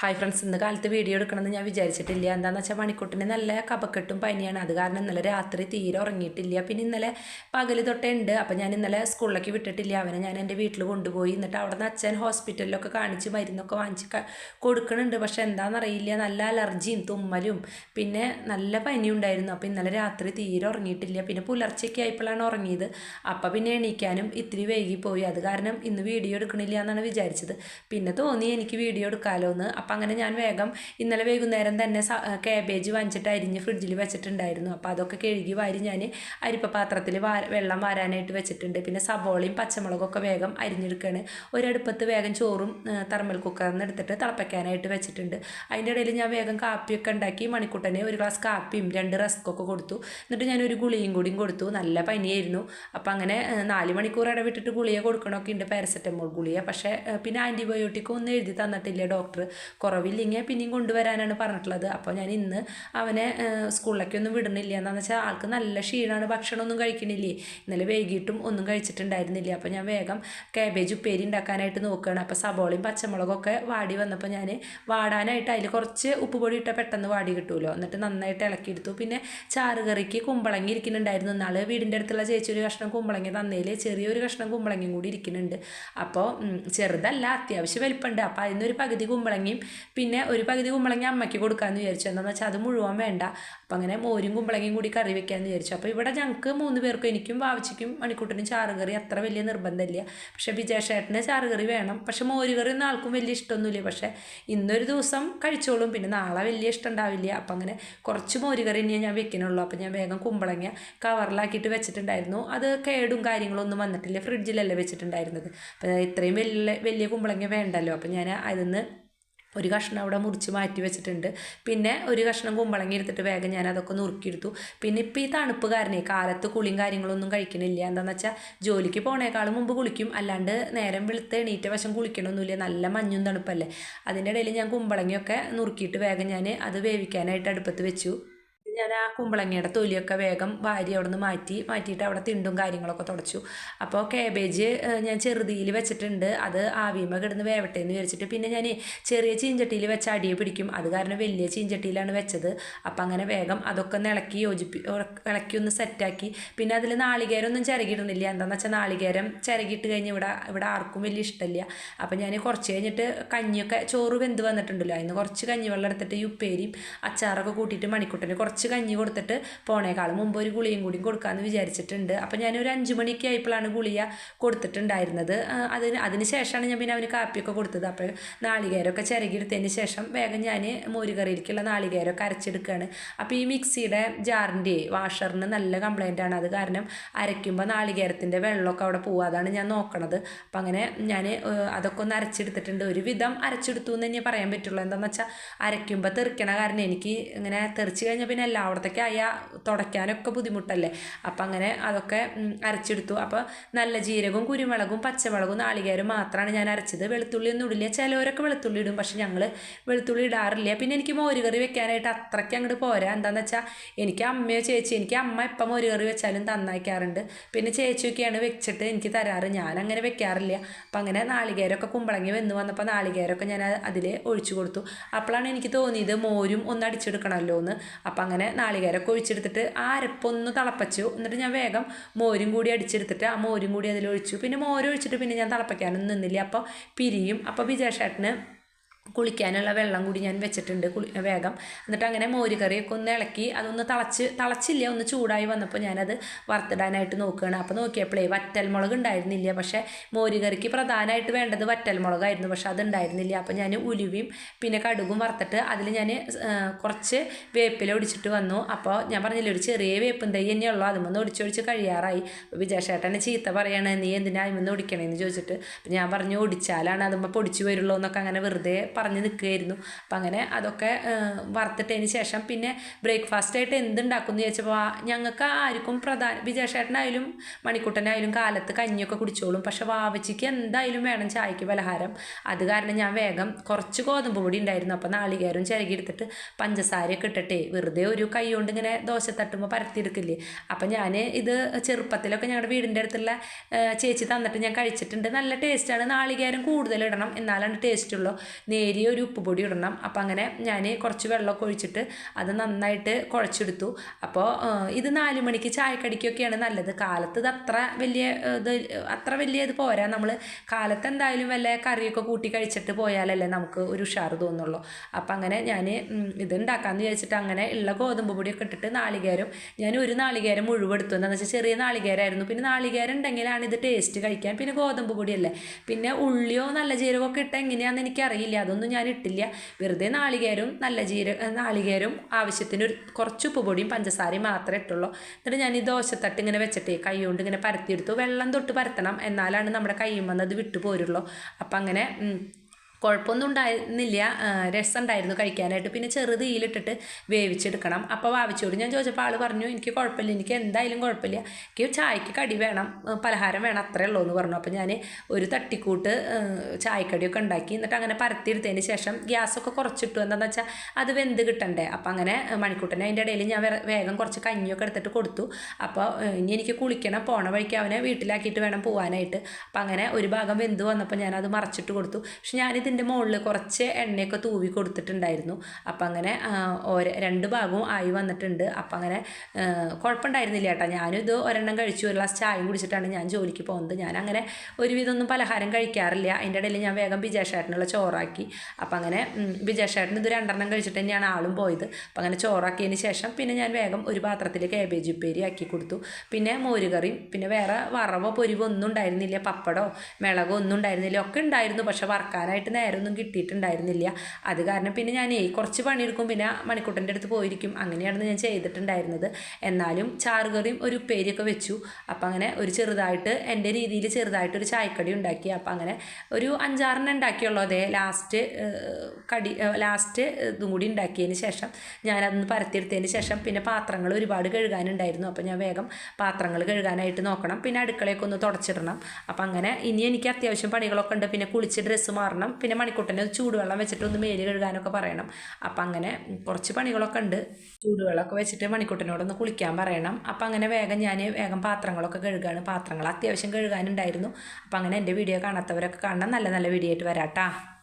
Hi friends ഇന്ന് കാലത്ത് video എടുക്കണമെന്ന് ഞാൻ വിചാരിച്ചിട്ടില്ല. എന്താണെന്ന് വെച്ചാൽ മണിക്കുട്ടിന് നല്ല കപക്കെട്ടും പനിയാണ്. അത് കാരണം ഇന്നലെ രാത്രി തീരെ ഉറങ്ങിയിട്ടില്ല. പിന്നെ ഇന്നലെ പകൽ തൊട്ടേ ഉണ്ട്. അപ്പം ഞാൻ ഇന്നലെ സ്കൂളിലേക്ക് വിട്ടിട്ടില്ല. അവനെ ഞാൻ എന്റെ വീട്ടിൽ കൊണ്ടുപോയി. എന്നിട്ട് അവിടെ നിന്ന് അച്ഛൻ ഹോസ്പിറ്റലിലൊക്കെ കാണിച്ച് മരുന്നൊക്കെ വാങ്ങിച്ച് കൊടുക്കുന്നുണ്ട് പക്ഷെ എന്താണെന്നറിയില്ല നല്ല അലർജിയും തുമ്മലും. പിന്നെ നല്ല പനി ഉണ്ടായിരുന്നു അപ്പോൾ ഇന്നലെ രാത്രി തീരെ ഉറങ്ങിയിട്ടില്ല. പിന്നെ പുലർച്ചയ്ക്ക് ആയപ്പോഴാണ് ഉറങ്ങിയത്. അപ്പം പിന്നെ എണീക്കാനും ഇത്തിരി വൈകിപ്പോയി. അത് കാരണം ഇന്ന് വീഡിയോ എടുക്കണില്ല എന്നാണ് വിചാരിച്ചത്. പിന്നെ തോന്നി എനിക്ക് വീഡിയോ എടുക്കാമല്ലോ എന്ന് അപ്പം അങ്ങനെ ഞാൻ വേഗം ഇന്നലെ വൈകുന്നേരം തന്നെ കാബേജ് വാങ്ങിച്ചിട്ട് അരിഞ്ഞ് ഫ്രിഡ്ജിൽ വെച്ചിട്ടുണ്ടായിരുന്നു. അപ്പോൾ അതൊക്കെ കഴുകി വാരി ഞാൻ അരിപ്പ പാത്രത്തിൽ വെള്ളം വാരാനായിട്ട് വെച്ചിട്ടുണ്ട്. പിന്നെ സവോളയും പച്ചമുളകൊക്കെ വേഗം അരിഞ്ഞെടുക്കുകയാണ് ഒരടുപ്പത്ത് വേഗം ചോറും തെർമൽ കുക്കറിൽ നിന്ന് എടുത്തിട്ട് തിളപ്പിക്കാനായിട്ട് വെച്ചിട്ടുണ്ട്. അതിന്റെ ഇടയിൽ ഞാൻ വേഗം കാപ്പിയൊക്കെ ഉണ്ടാക്കി മണിക്കൂട്ടനെ ഒരു ഗ്ലാസ് കാപ്പിയും രണ്ട് റസ്കൊക്കെ കൊടുത്തു. എന്നിട്ട് ഞാൻ ഒരു ഗുളിയും കൂടിയും കൊടുത്തു. നല്ല പനിയായിരുന്നു. അപ്പം അങ്ങനെ നാല് മണിക്കൂർ ഇടവിട്ടിട്ട് ഗുളിക കൊടുക്കണമൊക്കെ ഉണ്ട്. പാരസെറ്റമോൾ ഗുളിക പക്ഷേ പിന്നെ ആന്റിബയോട്ടിക് ഒന്നും എഴുതി തന്നിട്ടില്ല ഡോക്ടർ കുറവില്ലെങ്കിൽ പിന്നെയും കൊണ്ടുവരാനാണ് പറഞ്ഞിട്ടുള്ളത്. അപ്പോൾ ഞാൻ ഇന്ന് അവനെ സ്കൂളിലേക്കൊന്നും വിടണില്ല. എന്താണെന്ന് വെച്ചാൽ ആൾക്ക് നല്ല ക്ഷീണമാണ് ഭക്ഷണമൊന്നും കഴിക്കണില്ലേ? ഇന്നലെ വൈകിട്ടും ഒന്നും കഴിച്ചിട്ടുണ്ടായിരുന്നില്ല. അപ്പോൾ ഞാൻ വേഗം കാബേജ് ഉപ്പേരി ഉണ്ടാക്കാനായിട്ട് നോക്കുകയാണ്. അപ്പോൾ സബോളയും പച്ചമുളകൊക്കെ വാടി വന്നപ്പോൾ ഞാൻ വാടാനായിട്ട് അതിൽ കുറച്ച് ഉപ്പ് പൊടി ഇട്ടാൽ പെട്ടെന്ന് വാടി കിട്ടുമല്ലോ എന്നിട്ട് നന്നായിട്ട് ഇളക്കിയെടുത്തു പിന്നെ ചാറുകറിക്ക് കുമ്പളങ്ങി ഇരിക്കുന്നുണ്ടായിരുന്നു. നാളെ വീടിന്റെ അടുത്തുള്ള ചേച്ചി ഒരു കഷ്ണം കുമ്പളങ്ങി തന്നതിൽ ചെറിയൊരു കഷ്ണം കുമ്പളങ്ങിയും കൂടി ഇരിക്കുന്നുണ്ട്. അപ്പോൾ ചെറുതല്ല അത്യാവശ്യം വലിപ്പമുണ്ട്. അപ്പോൾ അതിൽ നിന്നൊരു പകുതി കുമ്പളങ്ങിയും പിന്നെ ഒരു പകുതി കുമ്പളങ്ങി അമ്മയ്ക്ക് കൊടുക്കാമെന്ന് വിചാരിച്ചു. എന്താണെന്ന് വെച്ചാൽ അത് മുഴുവൻ വേണ്ട. അപ്പം അങ്ങനെ മോരും കുമ്പളങ്ങിയും കൂടി കറി വെക്കാമെന്ന് വിചാരിച്ചു. അപ്പോൾ ഇവിടെ ഞങ്ങൾക്ക് മൂന്ന് പേർക്കും എനിക്കും വാവച്ചിക്കും മണിക്കൂട്ടിനും ചാറുകറി അത്ര വലിയ നിർബന്ധമില്ല. പക്ഷേ വിജയശേട്ടന് ചാറുകറി വേണം. പക്ഷെ മോരുകറി ഒന്നും ആൾക്കും വലിയ ഇഷ്ടമൊന്നുമില്ല. പക്ഷേ ഇന്നൊരു ദിവസം കഴിച്ചോളും. പിന്നെ നാളെ വലിയ ഇഷ്ടം ഉണ്ടാവില്ല. അപ്പം അങ്ങനെ കുറച്ച് മോരുകറി ഇനിയേ ഞാൻ വെക്കണുള്ളൂ അപ്പം ഞാൻ വേഗം കുമ്പളങ്ങ കവറിലാക്കിയിട്ട് വെച്ചിട്ടുണ്ടായിരുന്നു. അത് കേടും കാര്യങ്ങളൊന്നും വന്നിട്ടില്ല. ഫ്രിഡ്ജിലല്ലേ വെച്ചിട്ടുണ്ടായിരുന്നത്. അപ്പം ഇത്രയും വലിയ വലിയ കുമ്പളങ്ങ വേണ്ടല്ലോ. അപ്പം ഞാൻ അതിന്ന് ഒരു കഷ്ണം അവിടെ മുറിച്ച് മാറ്റി വെച്ചിട്ടുണ്ട്. പിന്നെ ഒരു കഷ്ണം കുമ്പളങ്ങി എടുത്തിട്ട് വേഗം ഞാൻ അതൊക്കെ നുറുക്കിയെടുത്തു പിന്നെ ഇപ്പോൾ ഈ തണുപ്പ് കാരണേ കാലത്ത് കുളിയും കാര്യങ്ങളൊന്നും കഴിക്കണില്ല. എന്താണെന്ന് വെച്ചാൽ ജോലിക്ക് പോണേക്കാളും മുമ്പ് കുളിക്കും. അല്ലാണ്ട് നേരം വെളുത്ത് എണീറ്റ വശം കുളിക്കണമൊന്നുമില്ല നല്ല മഞ്ഞും തണുപ്പല്ലേ. അതിന്റെ ഇടയിൽ ഞാൻ കുമ്പളങ്ങിയൊക്കെ നുറുക്കിയിട്ട് വേഗം ഞാൻ അത് വേവിക്കാനായിട്ട് അടുപ്പത്ത് വെച്ചു. ഞാൻ ആ കുമ്പളങ്ങയുടെ തൊലിയൊക്കെ വേഗം വാരി അവിടെ നിന്ന് മാറ്റി മാറ്റിയിട്ട് അവിടെ തിണ്ടും കാര്യങ്ങളൊക്കെ തുടച്ചു. അപ്പോൾ കാബേജ് ഞാൻ ചെറുതിയിൽ വെച്ചിട്ടുണ്ട്. അത് ആവിയമ്മ കിടന്ന് വേവട്ടെ എന്ന് വിചാരിച്ചിട്ട് പിന്നെ ഞാൻ ചെറിയ ചീഞ്ചട്ടിയിൽ വെച്ച അടിയെ പിടിക്കും. അത് കാരണം വലിയ ചീഞ്ചട്ടിയിലാണ് വെച്ചത്. അപ്പം അങ്ങനെ വേഗം അതൊക്കെ ഒന്ന് ഇളക്കി യോജിപ്പി ഇളക്കി ഒന്ന് സെറ്റാക്കി. പിന്നെ അതിൽ നാളികേരം ഒന്നും എന്താണെന്ന് വെച്ചാൽ നാളികേരം ചിരകിയിട്ട് കഴിഞ്ഞ് ഇവിടെ ഇവിടെ ആർക്കും വലിയ ഇഷ്ടമില്ല. അപ്പം ഞാൻ കുറച്ച് കഴിഞ്ഞിട്ട് കഞ്ഞിയൊക്കെ ചോറ് വെന്ത് വന്നിട്ടുണ്ടല്ലോ. അതിന് കുറച്ച് കഞ്ഞിവെള്ളം എടുത്തിട്ട് ഉപ്പേരിയും അച്ചാറൊക്കെ കൂട്ടിയിട്ട് മണിക്കുട്ടന് കുറച്ച് കഞ്ഞി കൊടുത്തിട്ട് പോണേക്കാളും. മുമ്പ് ഒരു ഗുളിയും കൂടി കൊടുക്കാമെന്ന് വിചാരിച്ചിട്ടുണ്ട്. അപ്പം ഞാൻ ഒരു അഞ്ച് മണിക്ക് ആയപ്പോഴാണ് ഗുളിയ കൊടുത്തിട്ടുണ്ടായിരുന്നത്. അതിന് അതിന് ശേഷമാണ് ഞാൻ പിന്നെ അവന് കാപ്പിയൊക്കെ കൊടുത്തത്. അപ്പോൾ നാളികേരമൊക്കെ ചിരകിയെടുത്തതിന് ശേഷം വേഗം ഞാൻ മോരുകറിയിലേക്കുള്ള നാളികേരമൊക്കെ അരച്ചെടുക്കുകയാണ് അപ്പോൾ ഈ മിക്സിയുടെ ജാറിന്റെ വാഷറിന് നല്ല കംപ്ലൈന്റ് ആണ്. അത് കാരണം അരയ്ക്കുമ്പോൾ നാളികേരത്തിന്റെ വെള്ളമൊക്കെ അവിടെ പോകും അതാണ് ഞാൻ നോക്കണത്. അപ്പം അങ്ങനെ ഞാൻ അതൊക്കെ ഒന്ന് അരച്ചെടുത്തിട്ടുണ്ട്. ഒരു വിധം അരച്ചെടുത്തു എന്ന് തന്നെ പറയാൻ പറ്റുള്ളൂ. എന്താണെന്ന് വെച്ചാൽ അരയ്ക്കുമ്പോൾ തെറിക്കണ കാരണം എനിക്ക് ഇങ്ങനെ തെറിച്ച് കഴിഞ്ഞാൽ പിന്നെ എല്ലായിടത്തേക്ക് ആയ തുടയ്ക്കാനൊക്കെ ബുദ്ധിമുട്ടല്ലേ? അപ്പം അങ്ങനെ അതൊക്കെ അരച്ചെടുത്തു. അപ്പോൾ നല്ല ജീരകവും കുരുമുളകും പച്ചമുളകും നാളികേരം മാത്രമാണ് ഞാൻ അരച്ചത്. വെളുത്തുള്ളി ഒന്നും ഇടില്ല. ചിലവരൊക്കെ വെളുത്തുള്ളി ഇടും. പക്ഷെ ഞങ്ങൾ വെളുത്തുള്ളി ഇടാറില്ല. പിന്നെ എനിക്ക് മോരുകറി വെക്കാനായിട്ട് അത്രയ്ക്ക് അങ്ങോട്ട് പോരാ. എന്താണെന്ന് വെച്ചാൽ എനിക്ക് അമ്മയോ ചേച്ചി എനിക്ക് അമ്മ എപ്പം മോരുകറി വെച്ചാലും നന്നായിക്കാറുണ്ട് പിന്നെ ചേച്ചിയൊക്കെയാണ് വെച്ചിട്ട് എനിക്ക് തരാറ്. ഞാൻ അങ്ങനെ വെക്കാറില്ല. അപ്പം അങ്ങനെ നാളികേരൊക്കെ കുമ്പളങ്ങി വന്ന് വന്നപ്പോൾ നാളികേരൊക്കെ ഞാൻ അതിൽ ഒഴിച്ചു കൊടുത്തു. അപ്പോഴാണ് എനിക്ക് തോന്നിയത് മോരും ഒന്ന് അടിച്ചെടുക്കണമല്ലോ എന്ന് അപ്പം അങ്ങനെ നാളികേരമൊക്കെ ഒഴിച്ചെടുത്തിട്ട് അരപ്പൊന്ന് തിളപ്പച്ചു. എന്നിട്ട് ഞാൻ വേഗം മോരും കൂടി അടിച്ചെടുത്തിട്ട് ആ മോരും കൂടി അതിലൊഴിച്ചു. പിന്നെ മോരൊഴിച്ചിട്ട് പിന്നെ ഞാൻ തിളപ്പിക്കാനൊന്നും നിന്നില്ല. അപ്പോൾ പിരിയും. അപ്പോൾ വിജയശേട്ടന് കുളിക്കാനുള്ള വെള്ളം കൂടി ഞാൻ വെച്ചിട്ടുണ്ട് കുളി വേഗം. എന്നിട്ട് അങ്ങനെ മോര് കറിയൊക്കെ ഒന്ന് ഇളക്കി അതൊന്ന് തിളച്ച് തിളച്ചില്ല ഒന്ന് ചൂടായി വന്നപ്പോൾ ഞാനത് വറുത്തിടാനായിട്ട് നോക്കുകയാണ്. അപ്പോൾ നോക്കിയപ്പോഴേ വറ്റൽമുളക് ഉണ്ടായിരുന്നില്ല. പക്ഷേ മോര് കറിക്ക് പ്രധാനമായിട്ട് വേണ്ടത് വറ്റൽമുളകായിരുന്നു പക്ഷേ അത് ഉണ്ടായിരുന്നില്ല അപ്പോൾ ഞാൻ ഉലുവയും പിന്നെ കടുകും വറുത്തിട്ട് അതിൽ ഞാൻ കുറച്ച് വേപ്പില ഒടിച്ചിട്ട് വന്നു. അപ്പോൾ ഞാൻ പറഞ്ഞില്ലേ ഒരു ചെറിയ വേപ്പും തൈ തന്നെയുള്ളൂ അതുമൊന്ന് ഒടിച്ചൊടിച്ച് കഴിയാറായി. അപ്പോൾ വിജയശേട്ടനെ ചീത്ത പറയണേ നീ എന്തിനാ അതിമൊന്ന് ഒടിക്കണേന്ന്? ചോദിച്ചിട്ട്. ഞാൻ പറഞ്ഞു ഒടിച്ചാലാണ് അതുമ്പോൾ പൊടിച്ചു വരുള്ളൂ എന്നൊക്കെ അങ്ങനെ വെറുതെ പറഞ്ഞ് നിൽക്കുകയായിരുന്നു. അപ്പം അങ്ങനെ അതൊക്കെ വറുത്തിട്ടതിന് ശേഷം പിന്നെ ബ്രേക്ക്ഫാസ്റ്റ് ആയിട്ട് എന്തുണ്ടാക്കുമെന്ന് ചോദിച്ചപ്പോൾ ഞങ്ങൾക്ക് ആർക്കും പ്രധാന വിജയശേട്ടനായാലും മണിക്കുട്ടനായാലും കാലത്ത് കഞ്ഞിയൊക്കെ കുടിച്ചോളും. പക്ഷെ വാവച്ചിക്ക് എന്തായാലും വേണം ചായക്ക് പലഹാരം. അത് കാരണം ഞാൻ വേഗം കുറച്ച് ഗോതമ്പ് പൊടി ഉണ്ടായിരുന്നു. അപ്പോൾ നാളികേരം ചിരകി എടുത്തിട്ട് പഞ്ചസാരയൊക്കെ ഇട്ടിട്ടേ വെറുതെ ഒരു കൈ കൊണ്ട് ഇങ്ങനെ ദോശ തട്ടുമ്പോൾ പരത്തിയെടുക്കില്ലേ. അപ്പം ഞാൻ ഇത് ചെറുപ്പത്തിലൊക്കെ ഞങ്ങളുടെ വീടിന്റെ അടുത്തുള്ള ചേച്ചി തന്നിട്ട് ഞാൻ കഴിച്ചിട്ടുണ്ട്. നല്ല ടേസ്റ്റാണ് നാളികേരം കൂടുതൽ ഇടണം എന്നാലാണ് ടേസ്റ്റുള്ളൂ നേ നേരിയ ഒരു ഉപ്പ് പൊടി ഇടണം. അപ്പം അങ്ങനെ ഞാൻ കുറച്ച് വെള്ളമൊക്കെ ഒഴിച്ചിട്ട് അത് നന്നായിട്ട് കുഴച്ചെടുത്തു. അപ്പോൾ ഇത് നാല് മണിക്ക് ചായക്കടിക്കൊക്കെയാണ് നല്ലത്. കാലത്ത് ഇത് അത്ര വലിയ ഇത് അത്ര വലിയ ഇത് പോരാ. നമ്മൾ കാലത്ത് എന്തായാലും വല്ല കറിയൊക്കെ കൂട്ടി കഴിച്ചിട്ട് പോയാലല്ലേ നമുക്ക് ഒരു ഉഷാർ തോന്നുള്ളൂ. അപ്പം അങ്ങനെ ഞാൻ ഇത് ഉണ്ടാക്കാമെന്ന് വിചാരിച്ചിട്ട് അങ്ങനെ ഉള്ള ഗോതമ്പ് പൊടിയൊക്കെ ഇട്ടിട്ട് നാളികേരം ഞാൻ ഒരു നാളികേരം മുഴുവൻ എടുത്തു എന്താണെന്ന് വെച്ചാൽ ചെറിയ നാളികേരമായിരുന്നു പിന്നെ നാളികേരം ഉണ്ടെങ്കിലാണ് ഇത് ടേസ്റ്റ് കഴിക്കാൻ. പിന്നെ ഗോതമ്പ് പൊടിയല്ലേ. പിന്നെ ഉള്ളിയോ നല്ല ജീരകമൊക്കെ ഇട്ട് എങ്ങനെയാണെന്ന് എനിക്കറിയില്ല. അതൊന്നും ഞാൻ ഇട്ടില്ല. വെറുതെ നാളികേരവും നല്ല ജീര നാളികേരവും ആവശ്യത്തിന് ഒരു കുറച്ച് ഉപ്പ് പൊടിയും പഞ്ചസാരയും മാത്രമേ ഇട്ടുള്ളൂ. എന്നിട്ട് ഞാൻ ഈ ദോശത്തട്ട് ഇങ്ങനെ വെച്ചിട്ടേ കൈ കൊണ്ട് ഇങ്ങനെ പരത്തിയെടുത്തു. വെള്ളം തൊട്ട് പരത്തണം. എന്നാലാണ് നമ്മുടെ കൈയും വന്നത് വിട്ടു പോരുള്ളൂ. അപ്പം അങ്ങനെ കുഴപ്പമൊന്നും ഉണ്ടായിരുന്നില്ല. രസം ഉണ്ടായിരുന്നു കഴിക്കാനായിട്ട്. പിന്നെ ചെറുത് തീയിലിട്ടിട്ട് വേവിച്ചെടുക്കണം. അപ്പോൾ വാവിച്ചോട് ഞാൻ ചോദിച്ചപ്പോൾ ആൾ പറഞ്ഞു എനിക്ക് കുഴപ്പമില്ല. എനിക്ക് എന്തായാലും കുഴപ്പമില്ല. എനിക്ക് ചായക്ക് കടി വേണം. പലഹാരം വേണം. അത്രേ ഉള്ളൂ എന്ന് പറഞ്ഞു. അപ്പോൾ ഞാൻ ഒരു തട്ടിക്കൂട്ട് ചായക്കടിയൊക്കെ ഉണ്ടാക്കി. എന്നിട്ട് അങ്ങനെ പരത്തിയെടുത്തതിന് ശേഷം ഗ്യാസൊക്കെ കുറച്ചിട്ടു. എന്താണെന്ന് വെച്ചാൽ അത് വെന്ത് കിട്ടണ്ടേ? അപ്പോൾ അങ്ങനെ മണിക്കൂട്ടനെ അതിന്റെ ഇടയിൽ ഞാൻ വേഗം കുറച്ച് കഞ്ഞിയൊക്കെ എടുത്തിട്ട് കൊടുത്തു. അപ്പോൾ ഇനി എനിക്ക് കുളിക്കണം. പോണ വഴിക്ക് അവനെ വീട്ടിലാക്കിയിട്ട് വേണം പോകാനായിട്ട് അപ്പോൾ അങ്ങനെ ഒരു ഭാഗം വെന്ത് വന്നപ്പോൾ ഞാനത് മറച്ചിട്ട് കൊടുത്തു. പക്ഷെ ഞാനിതിന്റെ മുകളിൽ കുറച്ച് എണ്ണയൊക്കെ തൂവി കൊടുത്തിട്ടുണ്ടായിരുന്നു. അപ്പം അങ്ങനെ ഒരു രണ്ട് ഭാഗവും ആയി വന്നിട്ടുണ്ട്. അപ്പം അങ്ങനെ കുഴപ്പമുണ്ടായിരുന്നില്ല കേട്ടോ. ഞാനും ഇത് ഒരെണ്ണം കഴിച്ചു ഒരു ഗ്ലാസ് ചായയും കുടിച്ചിട്ടാണ് ഞാൻ ജോലിക്ക് പോകുന്നത്. ഞാൻ അങ്ങനെ ഒരുവിധമൊന്നും പലഹാരം കഴിക്കാറില്ല. അതിന്റെ ഇടയിൽ ഞാൻ വേഗം ബിജേഷേട്ടനുള്ള ചോറാക്കി. അപ്പം അങ്ങനെ ബിജേഷേട്ടൻ ഇത് രണ്ടെണ്ണം കഴിച്ചിട്ട് തന്നെയാണ് ആളും പോയത്. അപ്പം അങ്ങനെ ചോറാക്കിയതിന് ശേഷം പിന്നെ ഞാൻ വേഗം ഒരു പാത്രത്തിൽ കാബേജ് ഉപ്പേരി ആക്കി കൊടുത്തു. പിന്നെ മോരുകറിയും പിന്നെ വേറെ വറവോ പൊരിവോ ഒന്നും ഉണ്ടായിരുന്നില്ല. പപ്പടോ മിളകോ ഒന്നും ഉണ്ടായിരുന്നില്ല. ഒക്കെ ഉണ്ടായിരുന്നു പക്ഷെ വറക്കാനായിട്ട് നേരമൊന്നും കിട്ടിയിട്ടുണ്ടായിരുന്നില്ല. അത് കാരണം പിന്നെ ഞാൻ കുറച്ച് പണിയെടുക്കും പിന്നെ മണിക്കൂട്ടന്റെ അടുത്ത് പോയിരിക്കും. അങ്ങനെയാണ് ഞാൻ ചെയ്തിട്ടുണ്ടായിരുന്നത്. എന്നാലും ചാറുകറിയും ഒരു ഉപ്പേരിയൊക്കെ വെച്ചു. അപ്പം അങ്ങനെ ഒരു ചെറുതായിട്ട് എന്റെ രീതിയിൽ ചെറുതായിട്ട് ഒരു ചായക്കടി ഉണ്ടാക്കി. അപ്പം അങ്ങനെ ഒരു അഞ്ചാറെണ്ണം ഉണ്ടാക്കിയുള്ളൂ. അതേ ലാസ്റ്റ് കടി ലാസ്റ്റ് ഇതും കൂടി ഉണ്ടാക്കിയതിന് ശേഷം ഞാനതൊന്ന് പരത്തിയെടുത്തതിന് ശേഷം പിന്നെ പാത്രങ്ങൾ ഒരുപാട് കഴുകാനുണ്ടായിരുന്നു. അപ്പോൾ ഞാൻ വേഗം പാത്രങ്ങൾ കഴുകാനായിട്ട് നോക്കണം. പിന്നെ അടുക്കളയൊക്കെ ഒന്ന് തുടച്ചിടണം. അപ്പം അങ്ങനെ ഇനി എനിക്ക് അത്യാവശ്യം പണികളൊക്കെ ഉണ്ട്. പിന്നെ കുളിച്ച് ഡ്രസ്സ് മാറണം. പിന്നെ മണിക്കൂട്ടനെ ചൂടുവെള്ളം വെച്ചിട്ട് ഒന്ന് മേൽ കഴുകാനൊക്കെ പറയണം. അപ്പം അങ്ങനെ കുറച്ച് പണികളൊക്കെ ഉണ്ട്. ചൂടുവെള്ളമൊക്കെ വെച്ചിട്ട് മണിക്കൂട്ടനോടൊന്ന് കുളിക്കാൻ പറയണം. അപ്പം അങ്ങനെ വേഗം ഞാൻ വേഗം പാത്രങ്ങളൊക്കെ കഴുകാണ്. പാത്രങ്ങൾ അത്യാവശ്യം കഴുകാനുണ്ടായിരുന്നു. അപ്പം അങ്ങനെ എന്റെ വീഡിയോ കാണാത്തവരൊക്കെ കാണണം. നല്ല നല്ല വീഡിയോ ആയിട്ട് വരാട്ടാ